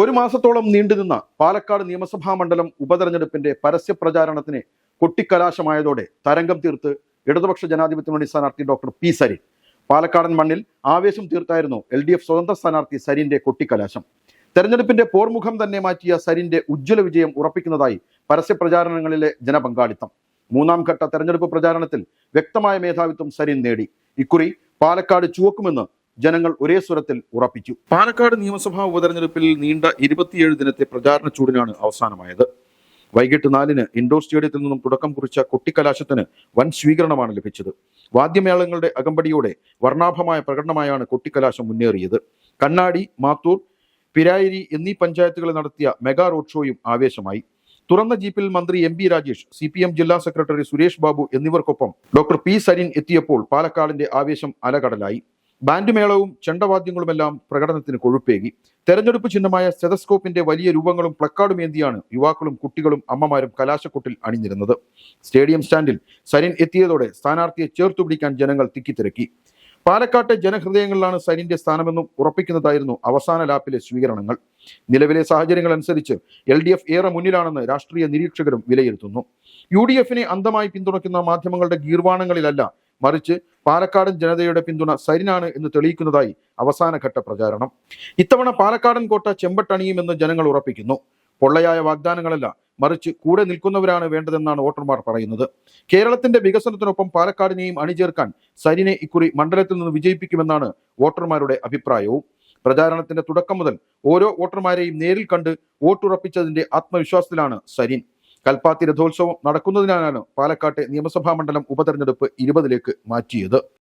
ഒരു മാസത്തോളം നീണ്ടുനിന്ന പാലക്കാട് നിയമസഭാ മണ്ഡലം ഉപതെരഞ്ഞെടുപ്പിന്റെ പരസ്യ പ്രചാരണത്തിന് കൊട്ടിക്കലാശമായതോടെ തരംഗം തീർത്ത് ഇടതുപക്ഷ ജനാധിപത്യ മുന്നണി സ്ഥാനാർത്ഥി ഡോക്ടർ പി സരിൻ. പാലക്കാടൻ മണ്ണിൽ ആവേശം തീർത്തായിരുന്നു എൽ ഡി എഫ് സ്വതന്ത്ര സ്ഥാനാർത്ഥി സരിന്റെ കൊട്ടിക്കലാശം. തെരഞ്ഞെടുപ്പിന്റെ പോർമുഖം തന്നെ മാറ്റിയ സരിന്റെ ഉജ്ജ്വല വിജയം ഉറപ്പിക്കുന്നതായി പരസ്യ പ്രചാരണങ്ങളിലെ ജനപങ്കാളിത്തം. മൂന്നാം ഘട്ട തെരഞ്ഞെടുപ്പ് പ്രചാരണത്തിൽ വ്യക്തമായ മേധാവിത്വം സരിൻ നേടി. ഇക്കുറി പാലക്കാട് ചുവക്കുമെന്ന് ജനങ്ങൾ ഒരേ സ്വരത്തിൽ ഉറപ്പിച്ചു. പാലക്കാട് നിയമസഭാ ഉപതെരഞ്ഞെടുപ്പിൽ നീണ്ട ഇരുപത്തിയേഴ് ദിനത്തെ പ്രചാരണ ചൂടിനാണ് അവസാനമായത്. വൈകിട്ട് നാലിന് ഇൻഡോർ സ്റ്റേഡിയത്തിൽ നിന്നും തുടക്കം കുറിച്ച കൊട്ടിക്കലാശത്തിന് വൻ സ്വീകരണമാണ് ലഭിച്ചത്. വാദ്യമേളങ്ങളുടെ അകമ്പടിയോടെ വർണാഭമായ പ്രകടനമായാണ് കൊട്ടിക്കലാശം മുന്നേറിയത്. കണ്ണാടി മാത്തൂർ പിരായിരി എന്നീ പഞ്ചായത്തുകളിൽ നടത്തിയ മെഗാ റോഡ് ഷോയും ആവേശമായി. തുറന്ന ജീപ്പിൽ മന്ത്രി M B Rajesh C P M ജില്ലാ സെക്രട്ടറി സുരേഷ് ബാബു എന്നിവർക്കൊപ്പം ഡോക്ടർ പി സരിൻ എത്തിയപ്പോൾ പാലക്കാടിന്റെ ആവേശം അലകടലായി. ബാൻഡ് മേളവും ചെണ്ടവാദ്യങ്ങളുമെല്ലാം പ്രകടനത്തിന് കൊഴുപ്പേകി. തെരഞ്ഞെടുപ്പ് ചിഹ്നമായ സ്റ്റെതസ്കോപ്പിന്റെ വലിയ രൂപങ്ങളും പ്ലക്കാർഡും ഏന്തിയാണ് യുവാക്കളും കുട്ടികളും അമ്മമാരും കലാശക്കൊട്ടിൽ അണിഞ്ഞിരുന്നത് സ്റ്റേഡിയം സ്റ്റാൻഡിൽ സരിൻ എത്തിയതോടെ സ്ഥാനാർത്ഥിയെ ചേർത്തുപിടിക്കാൻ ജനങ്ങൾ തിക്കിത്തിരക്കി. പാലക്കാട്ടെ ജനഹൃദയങ്ങളിലാണ് സരിന്റെ സ്ഥാനമെന്നും ഉറപ്പിക്കുന്നതായിരുന്നു അവസാന ലാപ്പിലെ സ്വീകരണങ്ങൾ. നിലവിലെ സാഹചര്യങ്ങൾ അനുസരിച്ച് എൽ ഡി എഫ് ഏറെ മുന്നിലാണെന്ന് രാഷ്ട്രീയ നിരീക്ഷകരും വിലയിരുത്തുന്നു. യു ഡി എഫിനെ അന്ധമായി പിന്തുണയ്ക്കുന്ന മാധ്യമങ്ങളുടെ ഗീർവാണങ്ങളിലല്ല മറിച്ച് പാലക്കാടൻ ജനതയുടെ പിന്തുണ സരിനാണ് എന്ന് തെളിയിക്കുന്നതായി അവസാനഘട്ട പ്രചാരണം. ഇത്തവണ പാലക്കാടൻ കോട്ട ചെമ്പട്ടണിയുമെന്ന് ജനങ്ങൾ ഉറപ്പിക്കുന്നു. പൊള്ളയായ വാഗ്ദാനങ്ങളല്ല മറിച്ച് കൂടെ നിൽക്കുന്നവരാണ് വേണ്ടതെന്നാണ് വോട്ടർമാർ പറയുന്നത്. കേരളത്തിന്റെ വികസനത്തിനൊപ്പം പാലക്കാടിനെയും അണിചേർക്കാൻ സരിനെ ഇക്കുറി മണ്ഡലത്തിൽ നിന്ന് വിജയിപ്പിക്കുമെന്നാണ് വോട്ടർമാരുടെ അഭിപ്രായവും. പ്രചാരണത്തിന്റെ തുടക്കം മുതൽ ഓരോ വോട്ടർമാരെയും നേരിൽ കണ്ട് വോട്ടുറപ്പിച്ചതിന്റെ ആത്മവിശ്വാസത്തിലാണ് സരിൻ. കൽപ്പാത്തി രഥോത്സവം നടക്കുന്നതിനാലാണ് പാലക്കാട്ടെ നിയമസഭാ മണ്ഡലം ഉപതെരഞ്ഞെടുപ്പ് ഇരുപതിലേക്ക് മാറ്റിയത്.